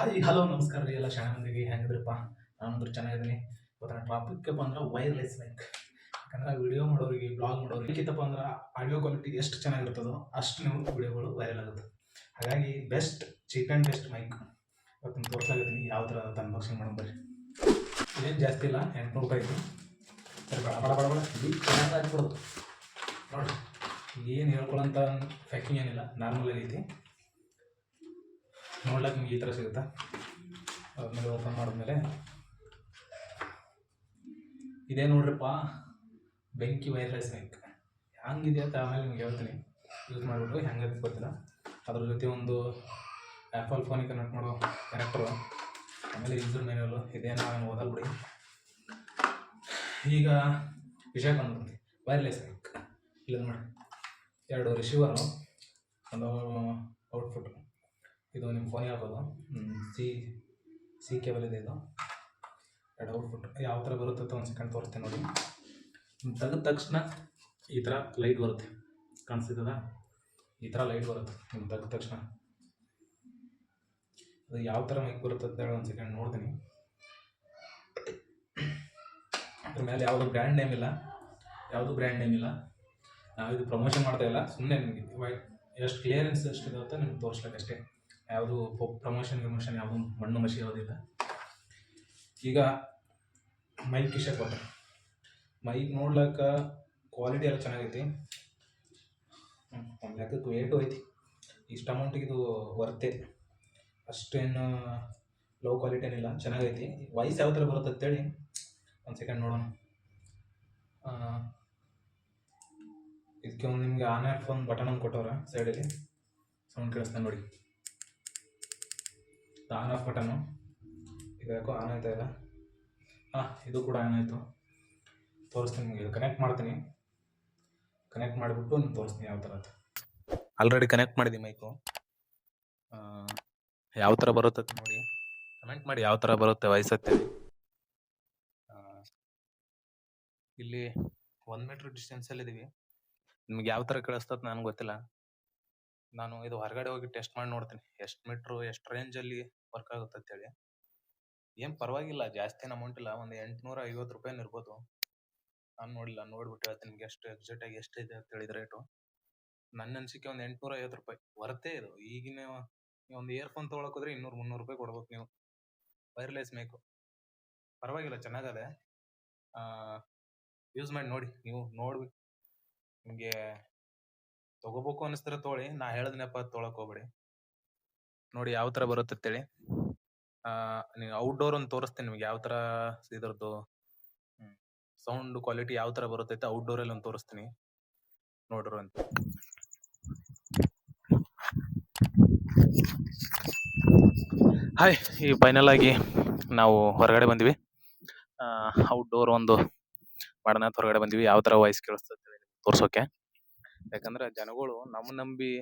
Hi hello, ನಮಸ್ಕಾರ ರೀ ಎಲ್ಲ ಶಾಣೆ ಮಂದಿಗೆ ಹೆಂಗಿದ್ರಪ್ಪ ನಾನಂದ್ರೆ ಚೆನ್ನಾಗಿದ್ದೀನಿ. ಇವತ್ತಿನ ಟಾಪಿಕ್ ಅಂದ್ರೆ ವೈರ್ಲೆಸ್ ಮೈಕ್ ಯಾಕಂದ್ರೆ ವಿಡಿಯೋ ಮಾಡೋರಿಗೆ ಬ್ಲಾಗ್ ಮಾಡೋರಿಗೆ ಏಕಿತ್ತಪ್ಪ ಅಂದ್ರೆ ಆಡಿಯೋ ಕ್ವಾಲಿಟಿ ಎಷ್ಟು ಚೆನ್ನಾಗಿರ್ತದೋ ಅಷ್ಟು ನೀವು ವಿಡಿಯೋಗಳು ವೈರಲ್ ಆಗುತ್ತೆ. ಹಾಗಾಗಿ best cheap and best mic ಇವತ್ತಿನ ತೋರಿಸ್ಲಾಗತ್ತೀನಿ ಯಾವ ಥರ ಅನ್ಬಾಕ್ಸಿಂಗ್ ಮಾಡೋದು ಬರ್ರಿ. ಏನು ಜಾಸ್ತಿ ಇಲ್ಲ, ಎಂಟುನೂರು ರೂಪಾಯಿ ಸರಿ, ಬಡ ಬಡ ಬಡ ಬಡ. ಚೆನ್ನಾಗಿ ಹಾಕ್ಬಿಡೋದು ನೋಡಿರಿ, ಏನು ಹೇಳ್ಕೊಳ್ಳೋಂಥ ಪ್ಯಾಕಿಂಗ್ ಏನಿಲ್ಲ ನಾರ್ಮಲ್ ಆಗೈತಿ. ನೋಡ್ಲಕ್ಕೆ ನಿಮ್ಗೆ ಈ ಥರ ಸಿಗುತ್ತಾ? ಆಮೇಲೆ ಓಪನ್ ಮಾಡಿದ್ಮೇಲೆ. ಇದೇ ನೋಡ್ರಪ್ಪ, ಬೆಂಕಿ ವೈರ್ಲೆಸ್ ಬ್ಯಾಂಕ್ ಹೆಂಗಿದೆ ಅಂತ ಆಮೇಲೆ ನಿಮ್ಗೆ ಹೇಳ್ತೀನಿ. ಯೂಸ್ ಮಾಡಿಬಿಟ್ಟು ಹೆಂಗೆ ಗೊತ್ತಿಲ್ಲ. ಅದ್ರ ಜೊತೆ ಒಂದು ಆ್ಯಪಲ್ ಫೋನಿಗೆ ಕನೆಕ್ಟ್ ಮಾಡೋ ಕನೆಕ್ಟರು ಆಮೇಲೆ ಯೂಸರ್ ಮೆನ್ಯೂಲು ಇದೇನೋ ನಾನು ಓದಲ್ ಬಿಡಿ. ಈಗ ವಿಷಯ ಬಂದ್ಬಿಡ್ತೀನಿ ವೈರ್ಲೆಸ್ ಬ್ಯಾಂಕ್ ಇಲ್ಲ ನೋಡಿ ಎರಡು ರಿಸೀವರು ಒಂದು ಇದು ನಿಮ್ಮ ಫೋನ್ ಹೇಳ್ಬೋದು. ಸಿ ಸಿ ಕೇಬಲ್ ಇದೆ ಇದು. ಎರಡು ಔಟ್ಪುಟ್ ಯಾವ ಥರ ಬರುತ್ತೆ ಅಂತ ಒಂದು ಸೆಕೆಂಡ್ ತೋರಿಸ್ತೀನಿ ನೋಡಿ. ತೆಗೆದ ತಕ್ಷಣ ಈ ಥರ ಲೈಟ್ ಬರುತ್ತೆ. ಕಾಣಿಸ್ತದ ಈ ಥರ ಲೈಟ್ ಬರುತ್ತೆ. ನಿಮ್ಮ ತೆಗೆದ ತಕ್ಷಣ. ಅದು ಯಾವ ಥರ ಮೈಕ್ ಬರುತ್ತೆ ಅಂತ ಹೇಳಿ ಒಂದು ಸೆಕೆಂಡ್ ನೋಡ್ತೀನಿ. ಅದ್ರ ಮೇಲೆ ಯಾವುದು ಬ್ರ್ಯಾಂಡ್ ನೇಮ್ ಇಲ್ಲ. ಯಾವುದು ಬ್ರ್ಯಾಂಡ್ ನೇಮ್ ಇಲ್ಲ. ನಾವು ಇದು ಪ್ರಮೋಷನ್ ಮಾಡ್ತಾ ಇಲ್ಲ. ಸುಮ್ಮನೆ ನಿಮಗೆ ಎಷ್ಟು ಕ್ಲಿಯರೆನ್ಸ್ ಎಷ್ಟು ಅಂತ ನಿಮ್ಗೆ ತೋರಿಸ್ಲಿಕ್ಕೆ ಅಷ್ಟೇ. ಯಾವುದು ಪ್ರಮೋಷನ್ ಪ್ರಮೋಷನ್ ಯಾವುದು ಮಣ್ಣು ಮಸಿ ಇರೋದಿಲ್ಲ. ಈಗ ಮೈಕ್ ಕಿಶಕ್ ಕೊಟ್ಟೆ ಮೈಕ್ ನೋಡ್ಲಕ್ಕ ಕ್ವಾಲಿಟಿ ಎಲ್ಲ ಚೆನ್ನಾಗೈತಿ. ಒಂದು ಲೆಕ್ಕಕ್ಕೆ ವೇಟು ಐತಿ. ಇಷ್ಟು ಅಮೌಂಟಿಗೆ ಇದು ವರ್ತೆ ಅಷ್ಟೇನು ಲೋ ಕ್ವಾಲಿಟಿ ಏನಿಲ್ಲ, ಚೆನ್ನಾಗೈತಿ. ವಯಸ್ಸು ಯಾವ ಥರ ಬರುತ್ತೆ ಅಂತೇಳಿ ಒಂದು ಸೆಕೆಂಡ್ ನೋಡೋಣ. ಇದಕ್ಕೆ ಒಂದು ನಿಮಗೆ ಆನ್ ಆಫ್ ಒಂದು ಬಟನ್ ಒಂದು ಕೊಟ್ಟವ್ರೆ ಸೈಡಲ್ಲಿ ಸೌಂಡ್ ಕೇಳಿಸ್ತಾನೆ ನೋಡಿ. ಆನ್ ಆಫ್ ಬಟನು ಈಗ ಯಾಕೋ ಆನ್ ಆಯ್ತಾ ಇಲ್ಲ? ಹಾಂ ಇದು ಕೂಡ ಆನ್ ಆಯಿತು. ತೋರಿಸ್ತೀನಿ ನಿಮಗೆ. ಇದು ಕನೆಕ್ಟ್ ಮಾಡ್ತೀನಿ. ಕನೆಕ್ಟ್ ಮಾಡಿಬಿಟ್ಟು ನಿಮ್ಗೆ ತೋರಿಸ್ತೀನಿ ಯಾವ ಥರ ಆಲ್ರೆಡಿ ಕನೆಕ್ಟ್ ಮಾಡಿದ್ದೀನಿ ಮೈಕು ಯಾವ ಥರ ಬರುತ್ತೆ ನೋಡಿ. ಕಮೆಂಟ್ ಮಾಡಿ ಯಾವ ಥರ ಬರುತ್ತೆ ವಾಯ್ಸ್ ಅಂತೇಳಿ ಆ, ಇಲ್ಲಿ ಒಂದು ಮೀಟ್ರ್ ಡಿಸ್ಟೆನ್ಸಲ್ಲಿ ಇದ್ದೀವಿ ನಿಮ್ಗೆ ಯಾವ ಥರ ಕೇಳಿಸ್ತದೆ ನನಗೆ ಗೊತ್ತಿಲ್ಲ. ನಾನು ಇದು ಹೊರಗಡೆ ಹೋಗಿ ಟೆಸ್ಟ್ ಮಾಡಿ ನೋಡ್ತೀನಿ. ಎಷ್ಟು ಮೀಟ್ರು ಎಷ್ಟು ರೇಂಜಲ್ಲಿ ವರ್ಕ್ ಆಗುತ್ತೆ ಅಂತೇಳಿ. ಏನು ಪರವಾಗಿಲ್ಲ, ಜಾಸ್ತಿ ಅಮೌಂಟ್ ಇಲ್ಲ, ಒಂದು ಎಂಟುನೂರ ಐವತ್ತು ರೂಪಾಯಿ ಇರ್ಬೋದು. ನಾನು ನೋಡಿಲ್ಲ, ನೋಡ್ಬಿಟ್ಟು ಹೇಳ್ತೀನಿ ನಿಮ್ಗೆ ಎಷ್ಟು ಎಕ್ಸಾಕ್ಟ್ ಆಗಿ ಎಷ್ಟು ಇದೆ ಅಂತ ಹೇಳಿದ ರೇಟು ನನ್ನ ಅನಿಸಿಕೆ ಒಂದು ಎಂಟುನೂರ ಐವತ್ತು ರೂಪಾಯಿ ವರ್ತೇ ಇದು. ಈಗಿನ ಒಂದು ಇಯರ್ಫೋನ್ ತಗೊಳಕ್ ಹೋದ್ರೆ ಇನ್ನೂರು ಮುನ್ನೂರು ರೂಪಾಯಿ ಕೊಡ್ಬೇಕು ನೀವು. ವೈರ್ಲೆಸ್ ಮೇಕು ಪರವಾಗಿಲ್ಲ, ಚೆನ್ನಾಗದೆ. ಯೂಸ್ ಮಾಡಿ ನೋಡಿ, ನೀವು ನೋಡಿ ನಿಮಗೆ ತಗೋಬೇಕು ಅನಿಸ್ತಾರೆ ತೊಗೊಳ್ಳಿ, ನಾ ಹೇಳ್ದೆನಪ್ಪ ತೊಗೊಳಕ್ ಹೋಗ್ಬೇಡಿ. ನೋಡಿ ಯಾವ ತರ ಬರುತ್ತೆ ಅಂತೇಳಿ ಔಟ್ಡೋರ್ ಒಂದು ತೋರಿಸ್ತೀನಿ ನಿಮ್ಗೆ ಯಾವ ತರ ಇದರದ್ದು. ಸೌಂಡ್ ಕ್ವಾಲಿಟಿ ಯಾವ ತರ ಬರುತ್ತೆ ಅಂತ ಔಟ್ಡೋರಲ್ಲಿ ಒಂದು ತೋರಿಸ್ತೀನಿ. ನೋಡ್ರು ಅಂತ. ಹಾಯ್ ಈ ಫೈನಲ್ ಆಗಿ ನಾವು ಹೊರಗಡೆ ಬಂದ್ವಿ. ಔಟ್ಡೋರ್ ಒಂದು ಮಾಡೋಣ ಹೊರಗಡೆ ಬಂದ್ವಿ. ಯಾವ ತರ ವಾಯ್ಸ್ ಕೇಳಿಸ್ತದೆ ತೋರ್ಸೋಕೆ. ಯಾಕಂದ್ರೆ ಜನಗಳು ನಮ್ಮ ನಂಬಿ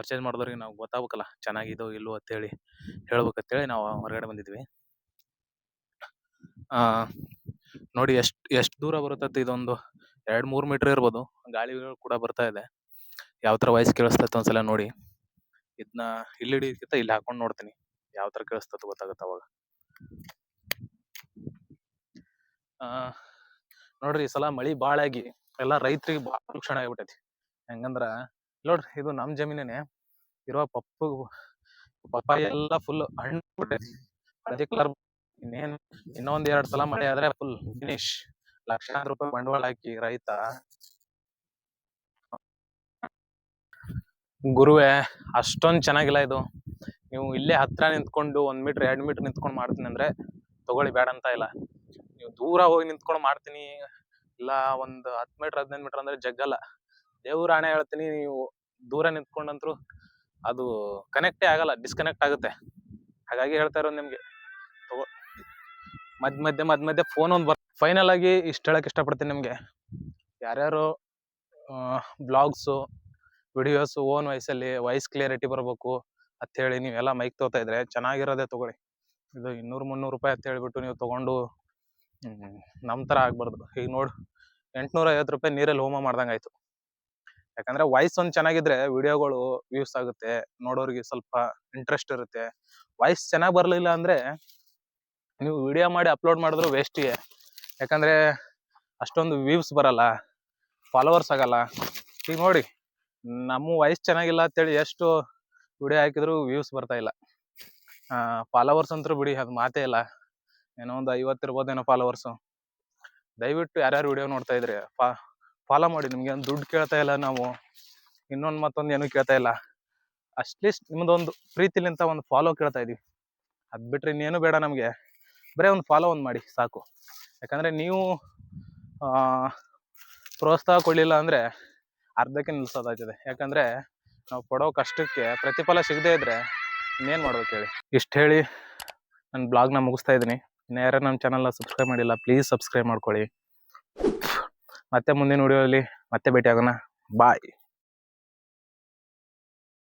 ಪರ್ಚೇಸ್ ಮಾಡಿದವ್ರಿಗೆ ನಾವು ಗೊತ್ತಾಗ್ಬೇಕಲ್ಲ ಚೆನ್ನಾಗಿದೋ ಇಲ್ವೋ ಅಂತೇಳಿ ಹೇಳ್ಬೇಕಂತೇಳಿ ನಾವು ಹೊರಗಡೆ ಬಂದಿದ್ವಿ. ಆ, ನೋಡಿ ಎಷ್ಟು ಎಷ್ಟು ದೂರ ಬರುತ್ತೆ ಇದೊಂದು ಎರಡು ಮೂರು ಮೀಟರ್ ಇರ್ಬೋದು. ಗಾಳಿಗಳು ಕೂಡ ಬರ್ತಾ ಇದೆ. ಯಾವ ಥರ ವಾಯ್ಸ್ ಕೇಳಿಸ್ತೈತೆ ಒಂದ್ಸಲ ನೋಡಿ. ಇದನ್ನ ಇಲ್ಲಿ ಹಿಡಿಯೋದಕ್ಕಿಂತ ಇಲ್ಲಿ ಹಾಕೊಂಡು ನೋಡ್ತೀನಿ. ಯಾವ ಥರ ಕೇಳಿಸ್ತದೆ ಗೊತ್ತಾಗುತ್ತೆ ಅವಾಗ. ನೋಡ್ರಿ ಈ ಸಲ ಮಳಿ ಭಾಳ ಆಗಿ ಎಲ್ಲ ರೈತರಿಗೆ ಭಾಳ ನುಕ್ಸಾನ ಆಗಿಬಿಟ್ಟೈತಿ. ಹೆಂಗಂದ್ರ ನೋಡ್ರಿ, ಇದು ನಮ್ ಜಮೀನೇ ಇರೋ ಪಪ್ಪು, ಪಪ್ಪಾಯ ಎಲ್ಲ ಫುಲ್ ಹಣ್ಣು ಕಲರ್ ಇನ್ನೇನ್ ಇನ್ನೊಂದ್ ಎರಡ್ ಸಲ ಮಳೆ ಆದ್ರೆ ಫುಲ್ ಫಿನಿಶ್ ಲಕ್ಷಾಂತರ ರೂಪಾಯಿ ಬಂಡವಾಳ ಹಾಕಿ ರೈತ. ಗುರುವೆ, ಅಷ್ಟೊಂದ್ ಚೆನ್ನಾಗಿಲ್ಲ ಇದು. ನೀವು ಇಲ್ಲೇ ಹತ್ರ ನಿಂತ್ಕೊಂಡು ಒಂದ್ ಮೀಟರ್ ಎರಡ್ ಮೀಟರ್ ನಿಂತ್ಕೊಂಡು ಮಾಡ್ತೀನಿ ಅಂದ್ರೆ ತಗೊಳ್ಳಿ, ಬೇಡ ಅಂತ ಇಲ್ಲ. ನೀವು ದೂರ ಹೋಗಿ ನಿಂತ್ಕೊಂಡು ಮಾಡ್ತೀನಿ. ಇಲ್ಲ, ಒಂದ್ ಹತ್ ಮೀಟರ್ ಹದಿನೈದು ಮೀಟರ್ ಅಂದ್ರೆ ಜಗ್ಗಲ್ಲ. ದೇವ್ರ ಹಣೆ ಹೇಳ್ತೀನಿ, ನೀವು ದೂರ ನಿಂತ್ಕೊಂಡಂತರೂ ಅದು ಕನೆಕ್ಟೇ ಆಗಲ್ಲ ಡಿಸ್ಕನೆಕ್ಟ್ ಆಗುತ್ತೆ. ಹಾಗಾಗಿ ಹೇಳ್ತಾ ಇರೋದು ನಿಮಗೆ, ತಗೋ. ಮಧ್ಯ ಮಧ್ಯೆ ಮಧ್ಯ ಮಧ್ಯೆ ಫೋನ್ ಒಂದು ಬರ್ ಫೈನಲ್ ಆಗಿ ಇಷ್ಟ ಹೇಳಕ್ ಇಷ್ಟಪಡ್ತೀನಿ ನಿಮಗೆ. ಯಾರ್ಯಾರು ಬ್ಲಾಗ್ಸು ವಿಡಿಯೋಸು ಓನ್ ವಾಯ್ಸಲ್ಲಿ ವಾಯ್ಸ್ ಕ್ಲಿಯರಿಟಿ ಬರಬೇಕು ಹೇಳಿ ನೀವೆಲ್ಲ ಮೈಕ್ ತಗೋತಾ ಇದ್ರೆ ಚೆನ್ನಾಗಿರೋದೇ ತಗೊಳ್ಳಿ. ಇದು ಇನ್ನೂರು ಮುನ್ನೂರು ರೂಪಾಯಿ ಅಂತ ಹೇಳ್ಬಿಟ್ಟು ನೀವು ತಗೊಂಡು ನಮ್ಮ ಥರ ಆಗ್ಬಾರ್ದು. ಈಗ ನೋಡು ಎಂಟ್ನೂರ ಐವತ್ತು ರೂಪಾಯಿ ನೀರಲ್ಲಿ ಹೋಮ ಮಾಡ್ದಂಗೆ ಆಯ್ತು ಯಾಕಂದ್ರೆ ವಾಯ್ಸ್ ಒಂದ್ ಚೆನ್ನಾಗಿದ್ರೆ ವಿಡಿಯೋಗಳು ವ್ಯೂಸ್ ಆಗುತ್ತೆ, ನೋಡೋರಿಗೆ ಸ್ವಲ್ಪ ಇಂಟ್ರೆಸ್ಟ್ ಇರುತ್ತೆ. ವಾಯ್ಸ್ ಚೆನ್ನಾಗಿ ಬರಲಿಲ್ಲ ಅಂದ್ರೆ ನೀವು ವಿಡಿಯೋ ಮಾಡಿ ಅಪ್ಲೋಡ್ ಮಾಡಿದ್ರು ವೇಸ್ಟಿಗೆ ಯಾಕಂದ್ರೆ ಅಷ್ಟೊಂದು ವ್ಯೂಸ್ ಬರಲ್ಲ ಫಾಲೋವರ್ಸ್ ಆಗಲ್ಲ. ಈಗ ನೋಡಿ, ನಮ್ಮ ವಾಯ್ಸ್ ಚೆನ್ನಾಗಿಲ್ಲ ಅಂತೇಳಿ ಎಷ್ಟು ವಿಡಿಯೋ ಹಾಕಿದ್ರು ವ್ಯೂಸ್ ಬರ್ತಾ ಇಲ್ಲ. ಫಾಲೋವರ್ಸ್ ಅಂತೂ ಬಿಡಿ, ಅದು ಮಾತೇ ಇಲ್ಲ. ಏನೋ ಒಂದು ಐವತ್ತು ಇರ್ಬೋದೇನೋ ಫಾಲೋವರ್ಸು ದಯವಿಟ್ಟು ಯಾರ್ಯಾರು ವಿಡಿಯೋ ನೋಡ್ತಾ ಇದ್ರಿ ಫಾ ಫಾಲೋ ಮಾಡಿ, ನಿಮಗೆ ಏನು ದುಡ್ಡು ಕೇಳ್ತಾ ಇಲ್ಲ ನಾವು, ಇನ್ನೊಂದು ಮತ್ತೊಂದು ಏನೂ ಕೇಳ್ತಾ ಇಲ್ಲ. ಅಟ್ಲೀಸ್ಟ್ ನಿಮ್ಮದೊಂದು ಪ್ರೀತಿಲಿಂತ ಒಂದು ಫಾಲೋ ಕೇಳ್ತಾ ಇದೀವಿ. ಅದು ಬಿಟ್ಟರೆ ಇನ್ನೇನು ಬೇಡ ನಮಗೆ. ಬರೀ ಒಂದು ಫಾಲೋ ಒಂದು ಮಾಡಿ, ಸಾಕು. ಯಾಕಂದರೆ ನೀವು ಪ್ರೋತ್ಸಾಹ ಕೊಡಲಿಲ್ಲ ಅಂದರೆ ಅರ್ಧಕ್ಕೆ ನಿಲ್ಸೋದಾಗ್ತದೆ. ಯಾಕಂದರೆ ನಾವು ಪಡೋ ಕಷ್ಟಕ್ಕೆ ಪ್ರತಿಫಲ ಸಿಗದೇ ಇದ್ರೆ ಇನ್ನೇನು ಮಾಡ್ಬೇಕು ಹೇಳಿ? ಇಷ್ಟು ಹೇಳಿ ನನ್ನ ಬ್ಲಾಗ್ನ ಮುಗಿಸ್ತಾ ಇದ್ದೀನಿ. ಇನ್ನು ಯಾರು ನಮ್ಮ ಚಾನಲ್ನ ಸಬ್ಸ್ಕ್ರೈಬ್ ಮಾಡಿಲ್ಲ ಪ್ಲೀಸ್ ಸಬ್ಸ್ಕ್ರೈಬ್ ಮಾಡ್ಕೊಳ್ಳಿ. ಮತ್ತೆ ಮುಂದಿನ ವಿಡಿಯೋಲಿ ಮತ್ತೆ ಭೇಟಿ ಆಗೋಣ ಬಾಯ್